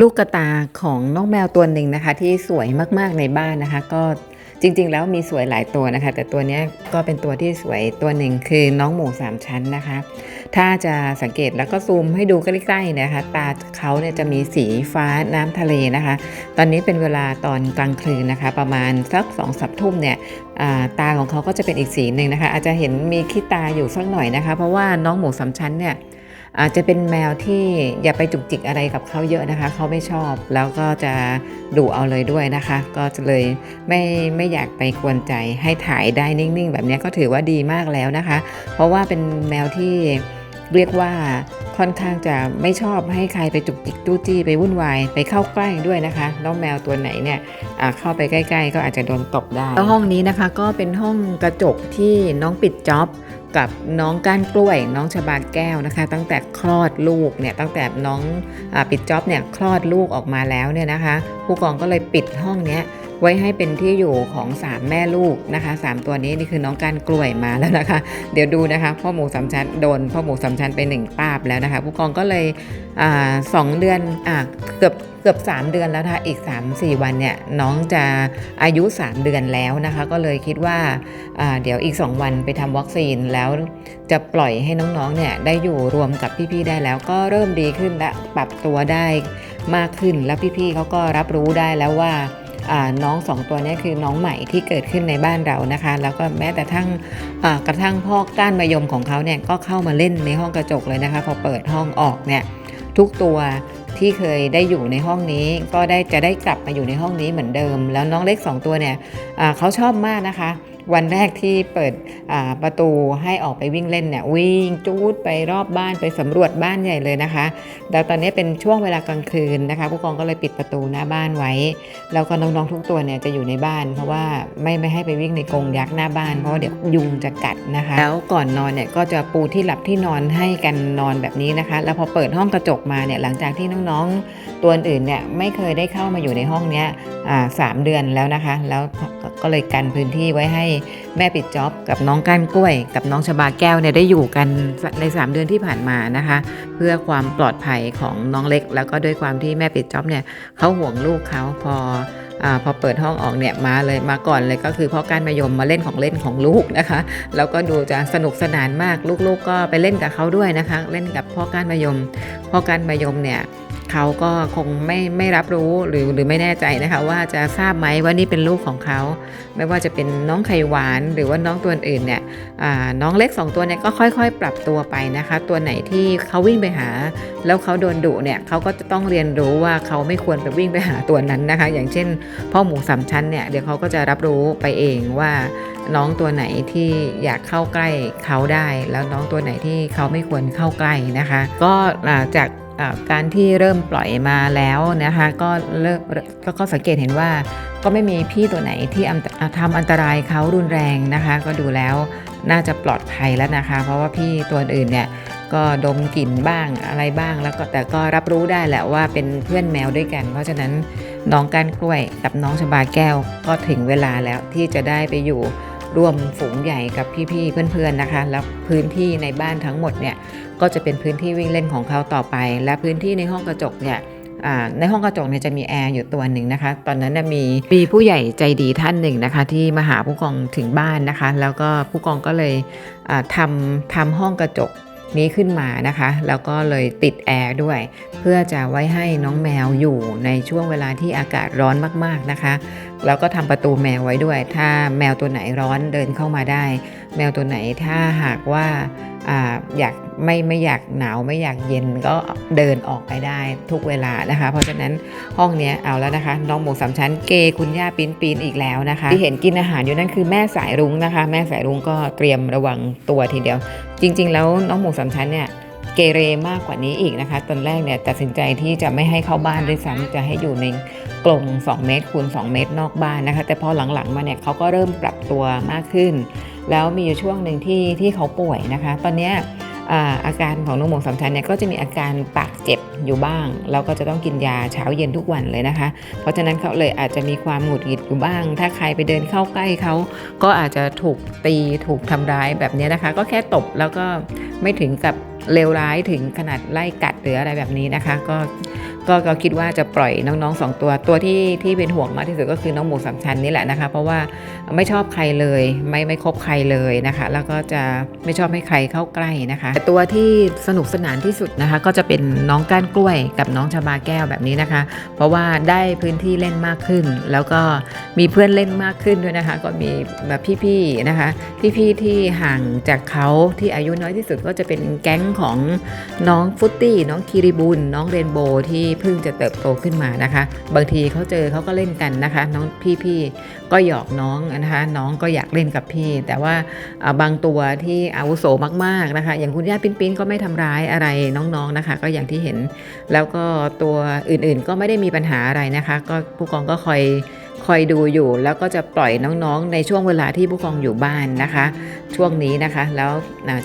ลูกกระตาของน้องแมวตัวหนึ่งนะคะ ที่สวยมากๆในบ้านนะคะ ก็จริง ๆ แล้วมีสวยหลายตัวนะคะ แต่ตัวนี้ก็เป็นตัวที่สวยตัวหนึ่งคือน้องหมูสามชั้นนะคะ ถ้าจะสังเกตแล้วก็ซูมให้ดูใกล้ๆนะคะ ตาเขาเนี่ยจะมีสีฟ้าน้ำทะเลนะคะ ตอนนี้เป็นเวลาตอนกลางคืนนะคะ ประมาณสักสองสับทุ่มเนี่ยตาของเขาก็จะเป็นอีกสีหนึ่งนะคะ อาจจะเห็นมีขี้ตาอยู่สักหน่อยนะคะ เพราะว่าน้องหมูสามชั้นเนี่ย อาจจะเป็นแมวที่อย่าไปจุกจิกอะไรกับเขาเยอะนะคะ เขาไม่ชอบแล้วก็จะดุเอาเลยด้วยนะคะ ก็จะเลยไม่ไม่อยากไปกวนใจให้ถ่ายได้นิ่งๆ แบบนี้ก็ถือว่าดีมากแล้วนะคะ เพราะว่าเป็นแมวที่เรียกว่าค่อนข้างจะไม่ชอบให้ใครไปจุกจิกจู้จี้ไปวุ่นวายไปเข้าใกล้ด้วยนะคะน้องแมวตัวไหนเนี่ยเข้าไปใกล้ ๆ ก็อาจจะโดนตบได้แล้วห้องนี้นะคะ ก็เป็นห้องกระจกที่น้องปิดจ็อบ กับน้องก้านกล้วย น้องชบาแก้วนะคะ ตั้งแต่คลอดลูกเนี่ยตั้งแต่น้องอปิดจ็อบเนี่ยคลอดลูกออกมาแล้วเนี่ยนะคะ ผู้กองก็เลยปิดห้องเนี้ย ไว้ให้เป็นที่อยู่ของ3แม่ลูกนะคะสามตัวนี้นี่คือน้องกานกล้วยมาแล้วนะคะ เดี๋ยวดูนะคะพ่อหมูสามชั้นโดนพ่อหมูสามชั้นไปหนึ่งป้าบแล้วนะคะ ผู้กองก็เลยอสองเดือนอเกือบเกือบ 3 เดือนแล้วนะคะอีก 3-4 วันเนี่ยน้องจะอายุ 3 เดือนแล้วนะคะ ก็เลยคิดว่าาเดี๋ยวอีก 2 วันไปทำวัคซีนแล้วจะปล่อยให้น้องๆเนี่ยได้อยู่รวมกับพี่ๆได้แล้ว ก็เริ่มดีขึ้นและปรับตัวได้มากขึ้นแล้วพี่ๆเขาก็รับรู้ได้แล้วว่า น้องสองตัวนี้คือน้องใหม่ที่เกิดขึ้นในบ้านเรานะคะ แล้วก็แม้แต่ทั้งอ่ากระทั่งพ่อก้านมายมของเขาเนี่ยก็เข้ามาเล่นในห้องกระจกเลยนะคะ พอเปิดห้องออกเนี่ยทุกตัวที่เคยได้อยู่ในห้องนี้ก็ได้จะได้กลับมาอยู่ในห้องนี้เหมือนเดิม แล้วน้องเล็กสองตัวเนี่ยเขาชอบมากนะคะ วันแรกที่เปิดประตูให้ออกไปวิ่งเล่นเนี่ยวิ่งจูดไปรอบบ้านไปสำรวจบ้านใหญ่เลยนะคะแล้วตอนนี้เป็นช่วงเวลากลางคืนนะคะ ผู้กองก็เลยปิดประตูหน้าบ้านไว้ แล้วก็น้องๆทุกตัวเนี่ยจะอยู่ในบ้าน เพราะว่าไม่ไม่ให้ไปวิ่งในกรงยักษ์หน้าบ้านเพราะว่าเดี๋ยวยุงจะกัดนะคะ แล้วก่อนนอนเนี่ยก็จะปูที่หลับที่นอนให้กันนอนแบบนี้นะคะ แล้วพอเปิดห้องกระจกมาเนี่ยหลังจากที่น้องๆตัวอื่นเนี่ยไม่เคยได้เข้ามาอยู่ในห้องเนี้ยสามเดือนแล้วนะคะ แล้วก็เลยกันพื้นที่ไว้ให้แม่ปิดจ็อบกับน้องก้านกล้วย กับน้องชบาแก้วเนี่ยได้อยู่กันใน 3 เดือนที่ผ่านมานะคะ เพื่อความปลอดภัยของน้องเล็ก แล้วก็ด้วยความที่แม่ปิดจ็อบเนี่ยเขาห่วงลูกเขาพออาพอเปิดห้องออกเนี่ยมาเลยมาก่อนเลยก็คือพ่อก้านมายมมาเล่นของเล่นของลูกนะคะ แล้วก็ดูจะสนุกสนานมากลูกๆก็ไปเล่นกับเขาด้วยนะคะ เล่นกับพ่อก้านมายมพ่อก้านมายมเนี่ย เขาก็คงไม่ไม่รับรู้หรือหรือไม่แน่ใจนะคะว่าจะทราบไหมว่านี่เป็นลูกของเขา ไม่ว่าจะเป็นน้องไข่หวานหรือว่าน้องตัวอื่นเนี่ยน้องเล็ก 2 ตัวเนี่ยก็ค่อยๆ ปรับตัวไปนะคะ ตัวไหนที่เขาวิ่งไปหา แล้วเขาโดนดุเนี่ยเขาก็จะต้องเรียนรู้ว่าเขาไม่ควรไปวิ่งไปหาตัวนั้นนะคะ อย่างเช่น พ่อหมูสามชั้นเนี่ยเดี๋ยวเขาก็จะรับรู้ไปเองว่าน้องตัวไหนที่อยากเข้าใกล้เขาได้ แล้วน้องตัวไหนที่เขาไม่ควรเข้าใกล้นะคะ ก็จาก การที่เริ่มปล่อยมาแล้วนะคะก็เริ่มก็ก็สังเกตเห็นว่าก็ไม่มีพี่ตัวไหนที่อันอ่าทำอันตรายเขารุนแรงนะคะ ก็ดูแล้วน่าจะปลอดภัยแล้วนะคะ เพราะว่าพี่ตัวอื่นเนี่ยก็ดมกลิ่นบ้างอะไรบ้างแล้วก็แต่ก็รับรู้ได้แหละว่าเป็นเพื่อนแมวด้วยกัน เพราะฉะนั้นน้องก้านกล้วยกับน้องชบาแก้วก็ถึงเวลาแล้วที่จะได้ไปอยู่ ร่วมฝูงใหญ่กับพี่ๆเพื่อนๆนะคะ แล้วพื้นที่ในบ้านทั้งหมดเนี่ยก็จะเป็นพื้นที่วิ่งเล่นของเขาต่อไป และพื้นที่ในห้องกระจกเนี่ยในห้องกระจกเนี่ยจะมีแอร์อยู่ตัวหนึ่งนะคะ ตอนนั้นมีมีผู้ใหญ่ใจดีท่านหนึ่งนะคะ ที่มาหาผู้กองถึงบ้านนะคะ แล้วก็ผู้กองก็เลยทำทำห้องกระจก นี้ขึ้นมานะคะ แล้วก็เลยติดแอร์ด้วย เพื่อจะไว้ให้น้องแมวอยู่ในช่วงเวลาที่อากาศร้อนมากๆนะคะ แล้วก็ทำประตูแมวไว้ด้วย ถ้าแมวตัวไหนร้อนเดินเข้ามาได้ แมวตัวไหนถ้าหากว่าอ่า อยากไม่ไม่อยากหนาวไม่อยากเย็นก็เดินออกไปได้ทุกเวลานะคะ เพราะฉะนั้นห้องเนี้ยเอาแล้วนะคะ น้องหมูสามชั้นเกคุณย่าปีนปีนอีกแล้วนะคะ ที่เห็นกินอาหารอยู่นั่นคือแม่สายรุ้งนะคะ แม่สายรุ้งก็เตรียมระวังตัวทีเดียว จริง ๆ แล้วน้องหมูสามชั้นเนี่ยเกเรมากกว่านี้อีกนะคะ ตอนแรกเนี่ยตัดสินใจที่จะไม่ให้เข้าบ้านด้วยซ้ำจะให้อยู่ในกรง2 เมตรคูณ2เมตรนอกบ้านนะคะ แต่พอหลังๆมาเนี่ยเขาก็เริ่มปรับตัวมากขึ้น แล้วมีอยู่ช่วงหนึ่งที่ที่เขาป่วยนะคะ ตอนนี้อาการของน้องหมูสามชั้นเนี่ยก็จะมีอาการปากเจ็บอยู่บ้าง แล้วก็จะต้องกินยาเช้าเย็นทุกวันเลยนะคะ เพราะฉะนั้นเขาเลยอาจจะมีความหงุดหงิดอยู่บ้าง ถ้าใครไปเดินเข้าใกล้เขาก็อาจจะถูกตีถูกทำร้ายแบบนี้นะคะ ก็แค่ตบแล้วก็ไม่ถึงกับเลวร้ายถึงขนาดไล่กัดหรืออะไรแบบนี้นะคะ ก็ ก็ก็คิดว่าจะปล่อยน้องๆสองตัวตัวที่ที่เป็นห่วงมากที่สุดก็คือน้องหมูสามชั้นนี่แหละนะคะ เพราะว่าไม่ชอบใครเลยไม่ไม่คบใครเลยนะคะ แล้วก็จะไม่ชอบให้ใครเข้าใกล้นะคะแต่ตัวที่สนุกสนานที่สุดนะคะ ก็จะเป็นน้องก้านกล้วย กับน้องชาบาแก้วแบบนี้นะคะ เพราะว่าได้พื้นที่เล่นมากขึ้น แล้วก็มีเพื่อนเล่นมากขึ้นด้วยนะคะ ก็มีแบบพี่ๆนะคะ พี่ๆที่ห่างจากเขาที่อายุน้อยที่สุดก็จะเป็นแก๊งของน้องฟุตตี้น้องคีริบุนน้องเรนโบว์ที่เพิ่งจะเติบโตขึ้นมานะคะ บางทีเขาเจอเขาก็เล่นกันนะคะ น้องพี่ๆก็หยอกน้องนะคะ น้องก็อยากเล่นกับพี่ แต่ว่าบางตัวที่อาวุโสมากๆนะคะ อย่างคุณย่าปิ้นปิ้นก็ไม่ทำร้ายอะไรน้องๆนะคะ ก็อย่างที่เห็น แล้วก็ตัวอื่นๆก็ไม่ได้มีปัญหาอะไรนะคะ ก็ผู้กองก็คอยคอยดูอยู่แล้วก็จะปล่อยน้องๆ ในช่วงเวลาที่ผู้กองอยู่บ้านนะคะ ช่วงนี้นะคะ แล้ว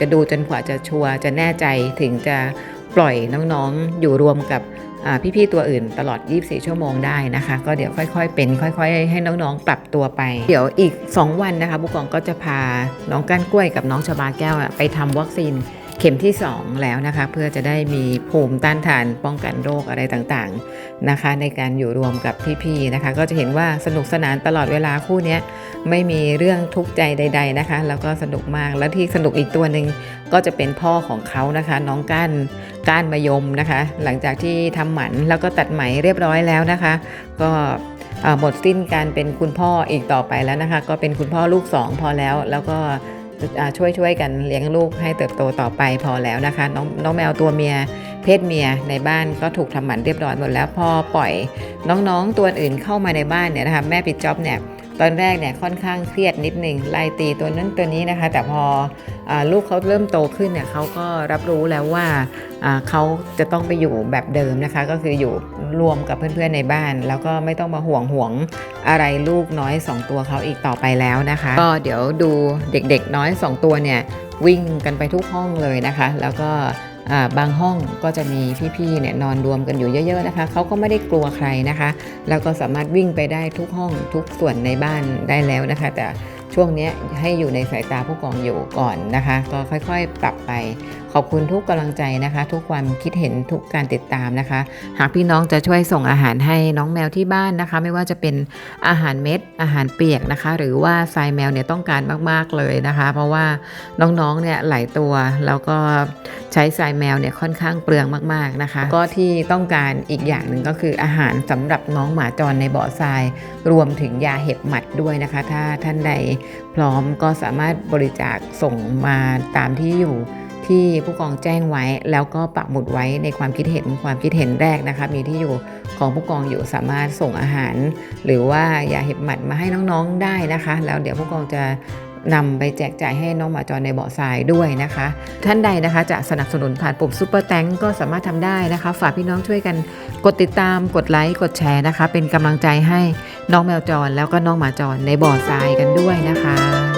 จะดูจนกว่าจะชัวร์จะแน่ใจถึงจะปล่อยน้องๆ อยู่รวมกับ พี่ๆตัวอื่นตลอด 24 ชั่วโมงได้นะคะ ก็เดี๋ยวค่อยๆเป็น ค่อย ๆ ให้น้องๆ ปรับตัวไป เดี๋ยวอีก 2 วันนะคะผู้กองก็จะพาน้องก้านกล้วยกับน้องชบาแก้วอะไปทำวัคซีน เข็มที่ 2 แล้วนะคะ เพื่อจะได้มีภูมิต้านทานป้องกันโรคอะไรต่างๆนะคะ ในการอยู่รวมกับพี่ๆนะคะ ก็จะเห็นว่าสนุกสนานตลอดเวลาคู่นี้ไม่มีเรื่องทุกข์ใจใด ๆนะคะ แล้วก็สนุกมากแล้วที่สนุกอีกตัวหนึ่งก็จะเป็นพ่อของเขานะคะ น้องก้านก้านมายมนะคะ หลังจากที่ทำหมันแล้วก็ตัดไหมเรียบร้อยแล้วนะคะ ก็หมดสิ้นการเป็นคุณพ่ออีกต่อไปแล้วนะคะ ก็เป็นคุณพ่อลูกสองพอแล้วแล้วก็ ช่วยช่วยกันเลี้ยงลูกให้เติบโตต่อไปพอแล้วนะคะ น้องน้องแมวตัวเมีย เพศเมียในบ้านก็ถูกทำหมันเรียบร้อยหมดแล้วพอปล่อย น้องๆตัวอื่นเข้ามาในบ้านเนี่ยนะคะแม่ปิดจ็อบเนี่ยตอนแรกเนี่ยค่อนข้างเครียดนิดหนึ่งไล่ตีตัวนั้นตัวนี้นะคะ แต่พออลูกเขาเริ่มโตขึ้นเนี่ยเขาก็รับรู้แล้วว่าเขาจะต้องไปอยู่แบบเดิมนะคะ ก็คืออยู่ รวมกับเพื่อนๆในบ้าน แล้วก็ไม่ต้องมาห่วงห่วงอะไรลูกน้อย 2 ตัวเขาอีกต่อไปแล้วนะคะ ก็เดี๋ยวดูเด็กๆน้อย 2 ตัวเนี่ยวิ่งกันไปทุกห้องเลยนะคะ แล้วก็บางห้องก็จะมีพี่ๆเนี่ยนอนรวมกันอยู่เยอะๆนะคะเขาก็ไม่ได้กลัวใครนะคะ แล้วก็สามารถวิ่งไปได้ทุกห้องทุกส่วนในบ้านได้แล้วนะคะ แต่ช่วงนี้ให้อยู่ในสายตาผู้กองอยู่ก่อนนะคะ ก็ค่อยๆปรับไปขอบคุณทุกกำลังใจนะคะ ทุกความคิดเห็นทุกการติดตามนะคะ หากพี่น้องจะช่วยส่งอาหารให้น้องแมวที่บ้านนะคะ ไม่ว่าจะเป็นอาหารเม็ด อาหารเปียกนะคะ หรือว่าทรายแมวเนี่ยต้องการมาก ๆเลยนะคะ เพราะว่าน้องๆเนี่ยหลายตัวแล้วก็ใช้ทรายแมวเนี่ยค่อนข้างเปลืองมากๆนะคะ ก็ที่ต้องการอีกอย่างหนึ่งก็คืออาหารสำหรับน้องหมาจรในบ่อทราย รวมถึงยาเห็บหมัดด้วยนะคะ ถ้าท่านใดพร้อมก็สามารถบริจาคส่งมาตามที่อยู่ ที่ผู้กองแจ้งไว้ แล้วก็ปักหมุดไว้ในความคิดเห็นความคิดเห็นแรกนะคะมีที่อยู่ของผู้กองอยู่สามารถส่งอาหาร หรือว่ายาเห็บหมัดมาให้น้องๆได้นะคะ แล้วเดี๋ยวผู้กองจะนำไปแจกจ่ายให้น้องหมาจรในเบาะทรายด้วยนะคะ ท่านใดนะคะจะสนับสนุนผ่านปุ่มซุปเปอร์แตงก็สามารถทำได้นะคะ ฝากพี่น้องช่วยกันกดติดตามกดไลค์กดแชร์นะคะ เป็นกำลังใจให้น้องแมวจรแล้วก็น้องหมาจรในเบ่อทรายกันด้วยนะคะ